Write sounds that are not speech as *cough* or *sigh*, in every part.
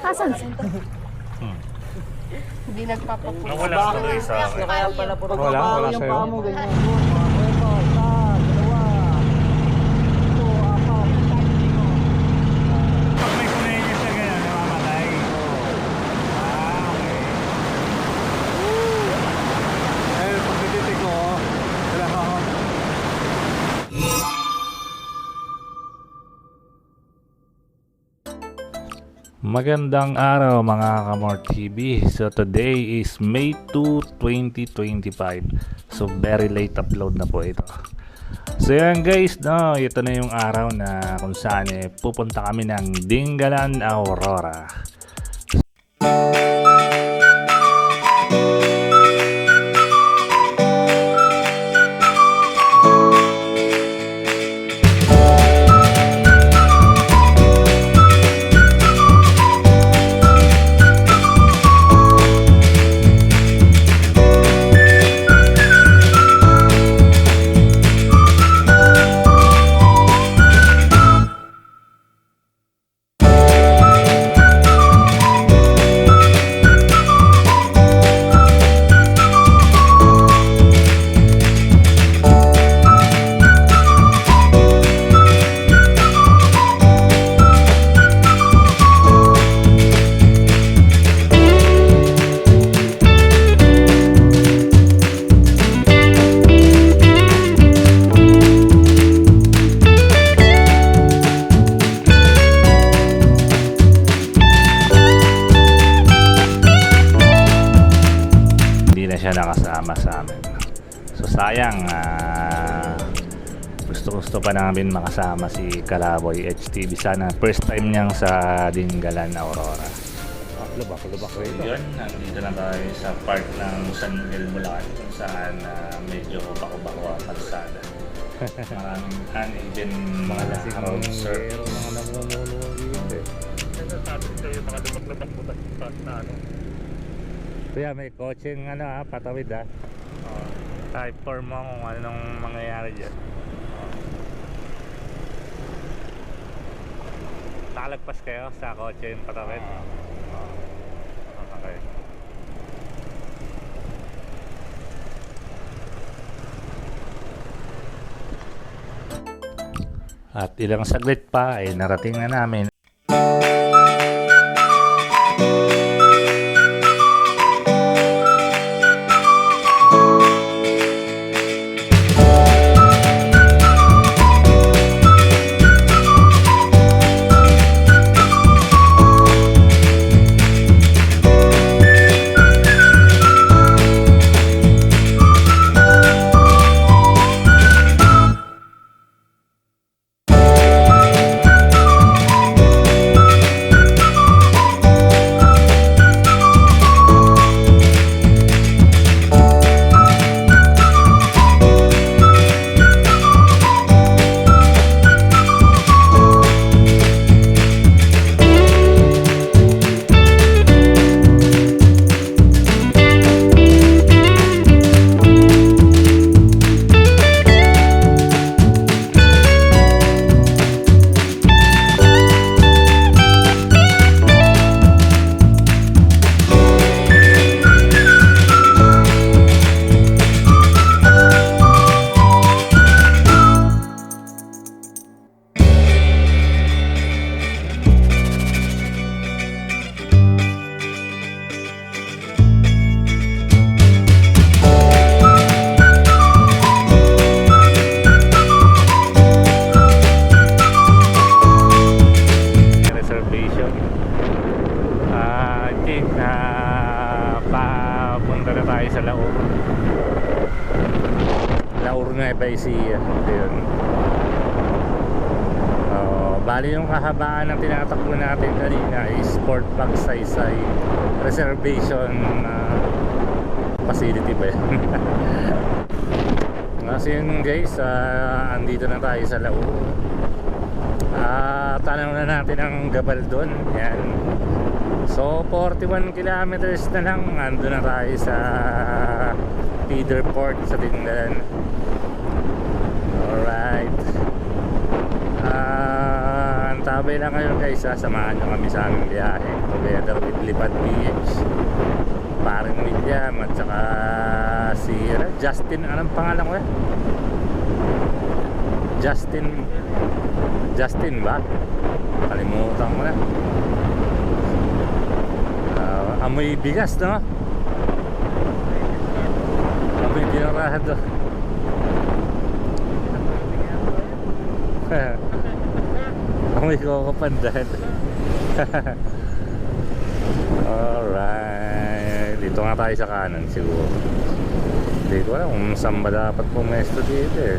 Asan siya? Hindi nagpapapulis. Nawala tuloy sa akin. Kaya pala puro Wala, babaw wala yung sa'yo. Magandang araw mga Kamor TV. So today is May 2, 2025. So very late upload na po ito. So yan guys, no, ito na yung araw na kung saan eh, pupunta kami ng Dingalan Aurora. Namin makasama si Kalaboy HTV. Sana first time niyang sa Dingalan Aurora. Lubak ko ito. Yun, nandito na tayo sa park ng San Miguel Bulacan kung saan ah, medyo bako-bako ang kalsada. *laughs* Maraming uneven Mga lasing road zero, mga namumuno dito eh. Sabi kayo, nakalubak-lubak po na ano. Kaya may coaching ano ha, patawid ha. Uh, type 4 mo kung anong mangyayari dyan. Nakalagpas kayo sa kotse yung patawid? Ah, okay. At ilang saglit pa ay narating na namin is Sport Park Saysay Reservation ah, Facility ba yan? *laughs* Kasi yun guys, ah, andito na tayo sa Laur. Ah, tanong na natin ang Gabaldon. Yan. So 41 kilometers na lang ando na tayo sa feeder port sa Dingalan. Alright. Ah, ang tawag Babay lang kayo guys ha. Samahan nyo kami sa aming biyahe. Together with Lipad PH. Paring William at saka si ano, Justin. Anong pangalan ko yan? Justin. Justin ba? Kalimutan ko na. Ah, amoy bigas no? Amoy binarado. *laughs* amoy ko pandan. *laughs* Alright. Dito nga tayo sa kanan siguro. Hindi ko alam kung saan ba dapat pumesto dito eh.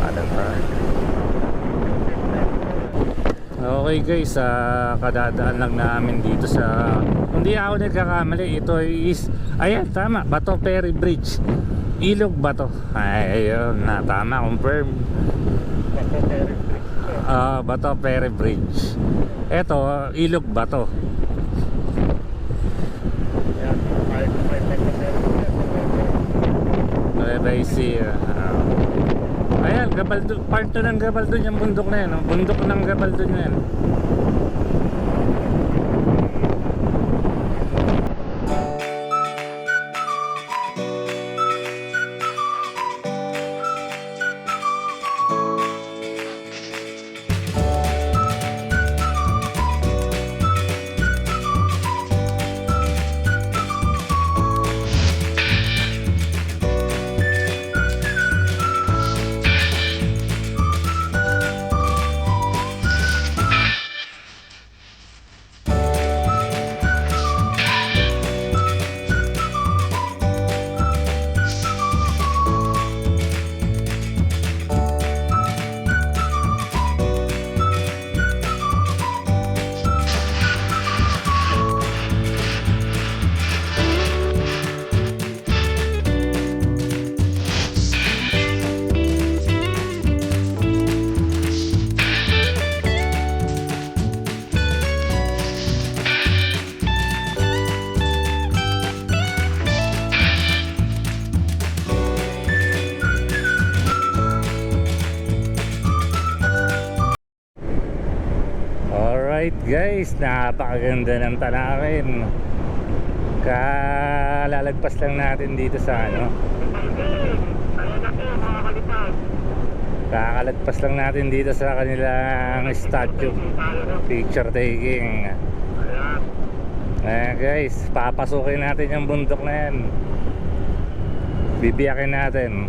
Kanan tayo. Okay guys, ah, kadadaan lang namin dito sa Hindi ako nagkakamali, ito is Ayan, tama, Bato Ferry Bridge. Ilog Bato. Ay, ayun na, tama, confirm. Ah, Bato Ferry Bridge Ito, Ilog Bato Nueva Ecija ah. Ayan, Gabaldon, part 2 ng Gabaldon yung bundok na yan. Bundok ng Gabaldon yan guys, napakaganda ng tanawin Kalalagpas lang natin dito sa ano. Kakalagpas lang natin dito sa kanilang statue. Picture taking. Ayan guys, papasukin natin yung bundok na yan. Bibiyakin natin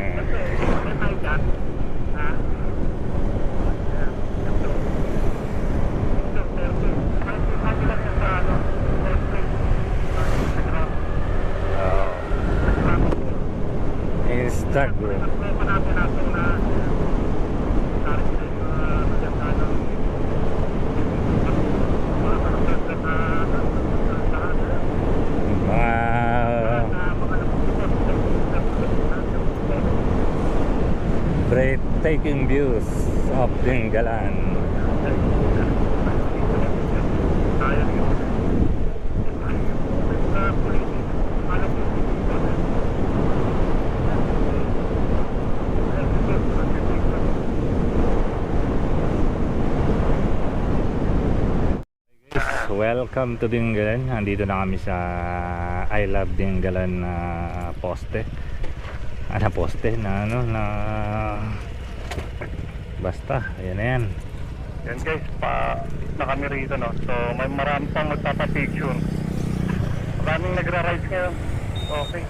oh. Instagram mga breathtaking views of Dingalan welcome to Dingalan. Andito na kami sa I love Dingalan na poste. Ah, poste na ano na basta. Ayan na yan. Yan guys pa na kami rito no? So may marami pang magpapapicture. Maraming nagra-ride ngayon okay.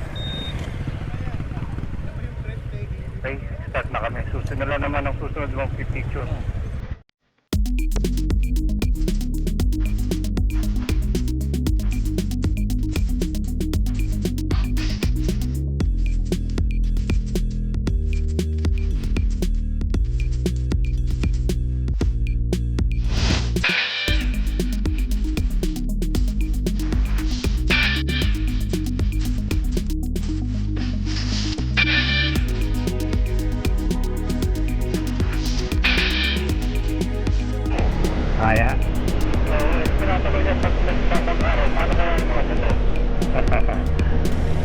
Okay start na kami. Susunod lang naman ang susunod mong picture. Kaya?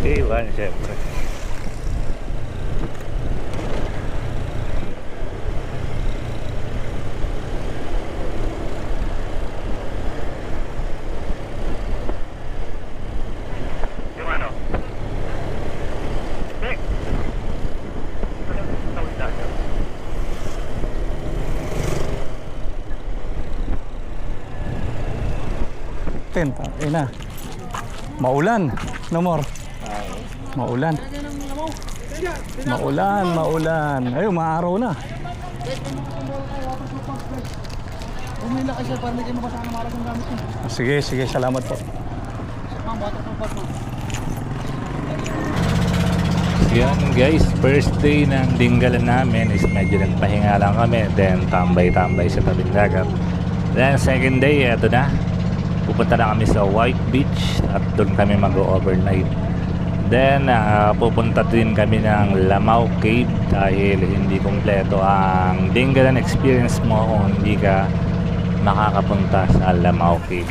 Iwan, siyempre. Eh na. Maulan. No more. Maulan. Maulan, maulan. Ayun, maaraw na. Umila para medyo mabasa ang gamit ko. Sige, sige. Salamat po. Ma'am. Yan guys, first day ng dinggalan namin is medyo nagpahinga lang kami. Then tambay-tambay sa tabing dagat. Then second day, eto na pupunta na kami sa White Beach at doon kami mag-overnight. Then uh, pupunta din kami ng Lamau Cave dahil hindi kumpleto ang Dingalan experience mo kung hindi ka makakapunta sa Lamau Cave.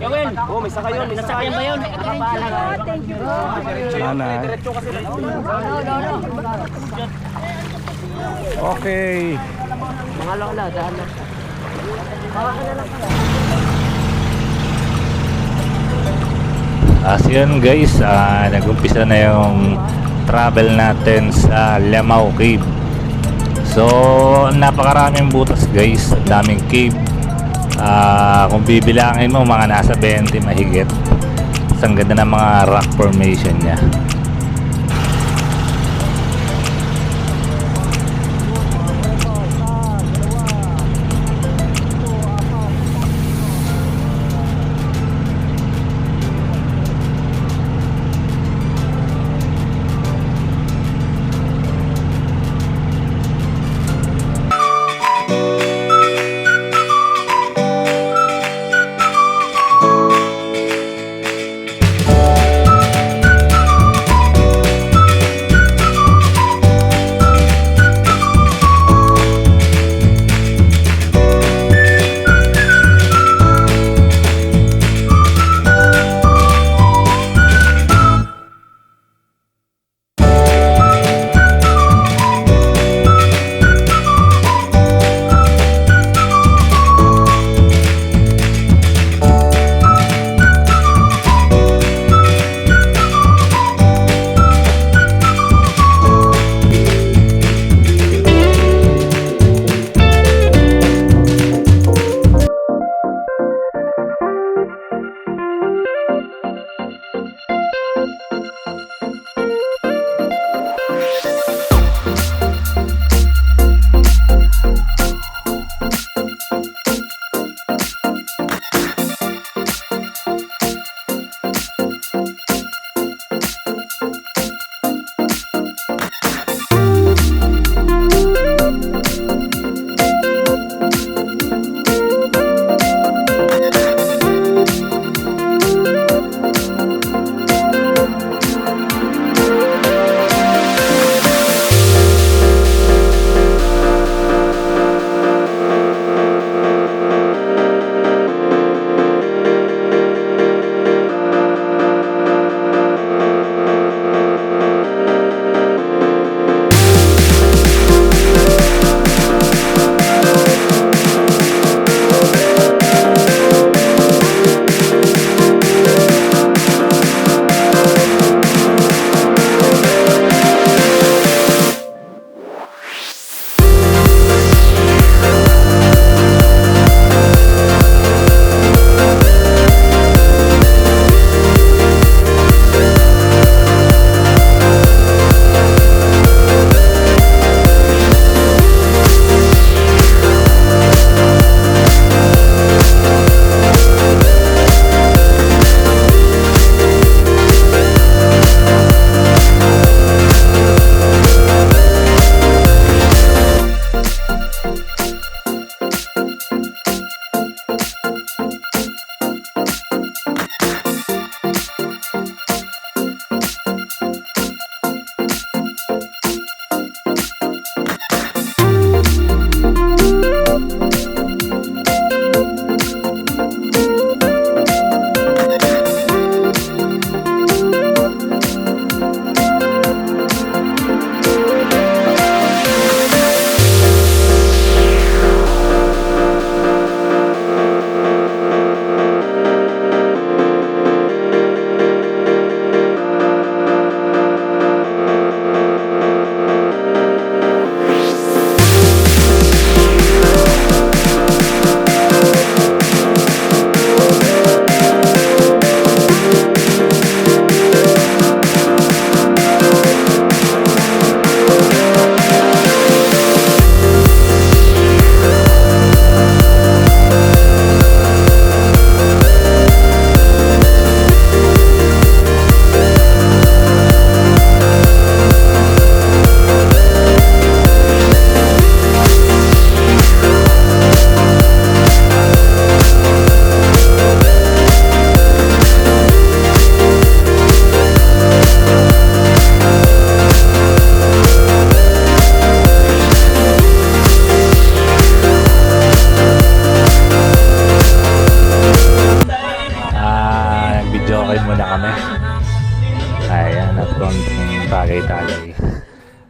Yawel! Oo, oh, may saka yun. May saka yun ba yun? Thank you. Ah. Sana. Okay. Mga lola, dahan lang. Hawakan na lang As yun guys, uh, nag-umpisa na yung travel natin sa Lamao Cave. So, napakaraming butas guys, daming cave uh, kung bibilangin mo mga nasa 20 mahigit. Ang ganda ng mga rock formation niya.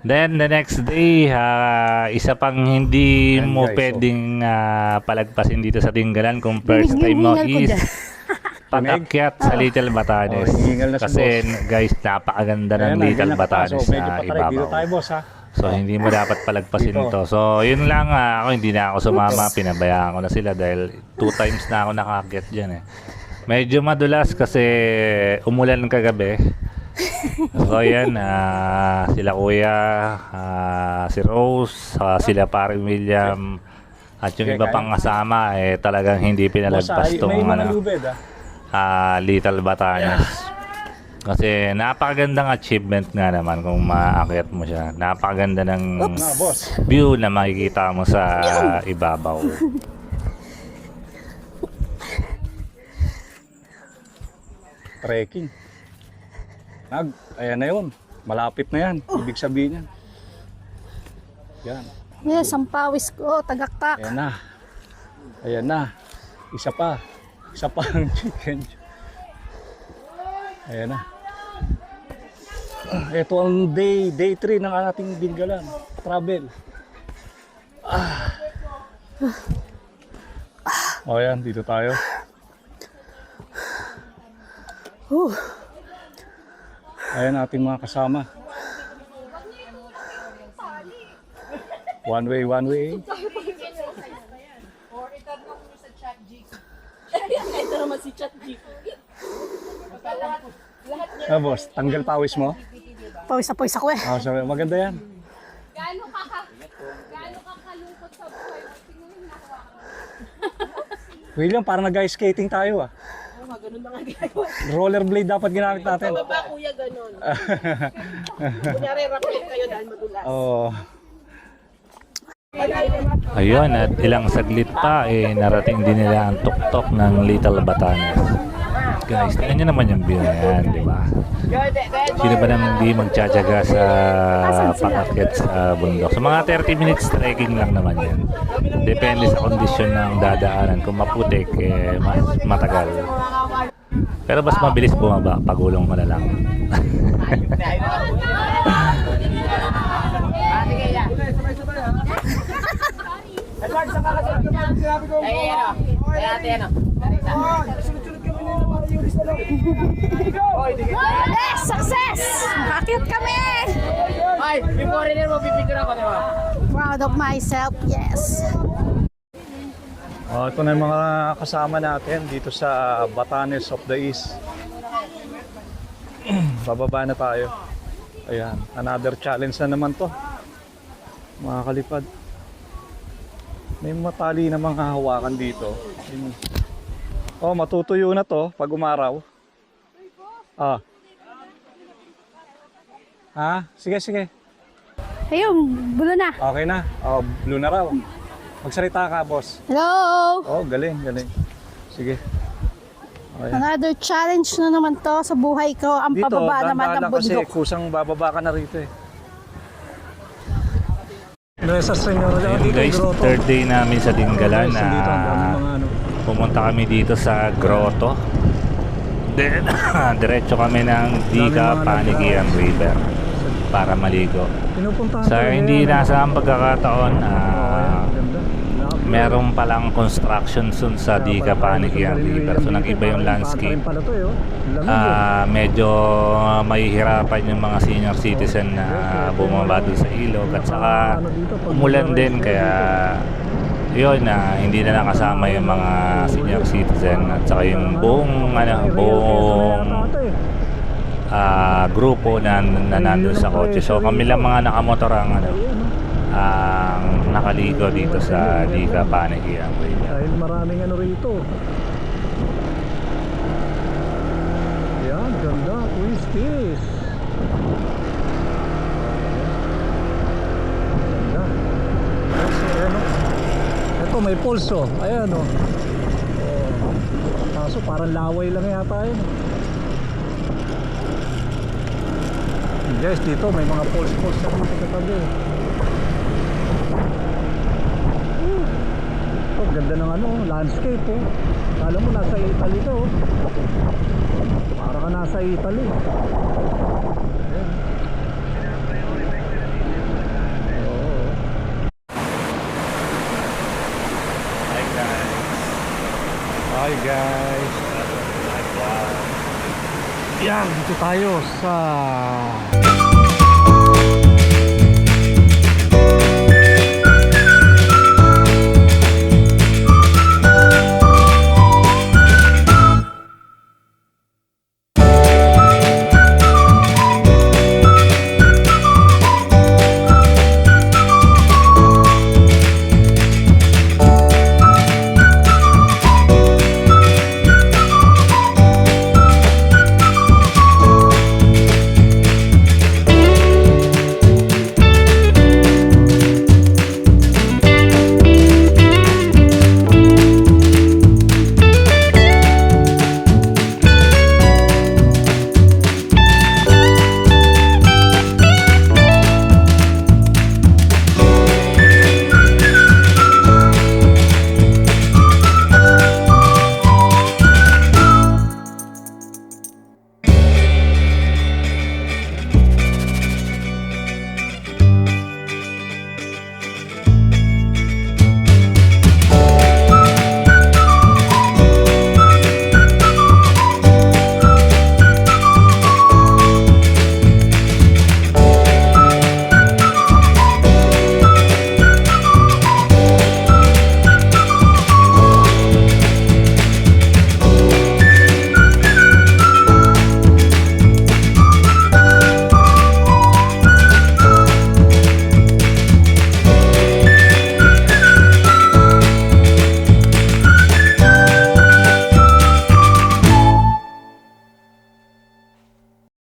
Then the next day, ah, isa pang hindi Ayan, mo guys, oh. pwedeng ah, palagpasin dito sa Tinggalan kung first time mo is dyan. *laughs* pag-akyat sa Little Batanes. Oh, hinihingal na si Kasi guys, napakaganda ng Little. Batanes na ibabaw. tayo, boss, ha? So hindi mo dapat palagpasin Dito. to. So yun lang ah, ako hindi na ako sumama, pinabayaan ko na sila dahil two times na ako nakaakyat diyan eh. Medyo madulas kasi umulan kagabi. So yan, ah, sila kuya, ah, si Rose, ah, sila paring William, at yung iba pang kasama eh talagang hindi pinalagpas tong ano, ah, Little Batanes. Kasi napakagandang achievement nga naman kung maakyat mo siya. Napakaganda ng boss. view na makikita mo sa ibabaw. *laughs* Trekking. Nag, ayan na yun. Malapit na yan. Ibig sabihin yan. Yan. Yes, ang pawis ko, tagaktak. Ayan na. Ayan na. Isa pa. Isa pa ang *laughs* chicken. Ayan na. Ito ang day day 3 ng ating Bingalan. Travel. Ah. O yan, dito tayo. Whew. Ayan ating mga kasama. One way, one way. Ito naman si Chat G. Ah, boss, tanggal pawis mo? Pawis na pawis ako eh. Ah, sabi, maganda yan. Gaano ka ka gaano ka kalungkot sa buhay mo? Mo William, parang nag-ice skating tayo ah. Ganun nga ginagawa. Rollerblade dapat ginamit natin. Baba kuya ganun. *laughs* Kunyari rapid kayo dahil madulas. Oo. Ayun, at ilang saglit pa, eh, narating din nila ang tuktok ng Little Batanes. Guys, tingnan nyo naman yung view na yan, di ba? Sino ba nang hindi magtsatsaga sa pangakyat sa bundok? So mga 30 minutes trekking lang naman yan. Depende sa kondisyon ng dadaanan. Kung maputik, eh, mas matagal. Pero mas mabilis bumaba, pagulong mo na lang. Yes! Success! Nakakit kami! Ay, yung foreigner mo, pipicture ako, di ba? Proud of myself, yes. Oh, ito na yung mga kasama natin dito sa Batanes of the East. *clears throat* Bababa na tayo. Ayan, another challenge na naman to. Mga kalipad. May matali na mga hawakan dito. Oh, matutuyo na to pag umaraw. Ah. Ha? Sige, sige. Ayun, bulo na. Okay na. Oh, blue na raw. Magsalita ka, boss. Hello! Oh, galing, galing. Sige. Okay. Another challenge na naman to sa buhay ko. Ang Dito, pababa naman ng lang kasi bundok. kusang bababa ka na rito eh. Ayun guys, third day namin sa Dinggalan na Dito, ano. pumunta kami dito sa grotto. Then, *laughs* diretso kami ng Diga Panigian River para maligo. Sa hindi eh. nasa ang pagkakataon, ganda. Meron palang construction soon sa Diga Panigian River. So nag-iba yung landscape. Lamig, eh. Ah, medyo mahihirapan yung mga senior citizen na bumaba doon sa ilog at saka umulan din kaya yun na hindi na nakasama yung mga senior citizen at saka yung buong ano buong ah, grupo na, na nandun sa kotse so kami lang mga nakamotor ang ano ang nakaligo dito sa Liga Panahiang Dahil maraming ano rito. Yan, ganda. Twisties. Ito, may pulso. Ayan o. Oh. Kaso parang laway lang yata yun. Yes, dito may mga pulse-pulse na mga katabi. ganda ng ano landscape oh kala mo nasa Italy ka oh para ka nasa Italy Ayan. Oh. Hi guys Hi guys Yan, dito tayo sa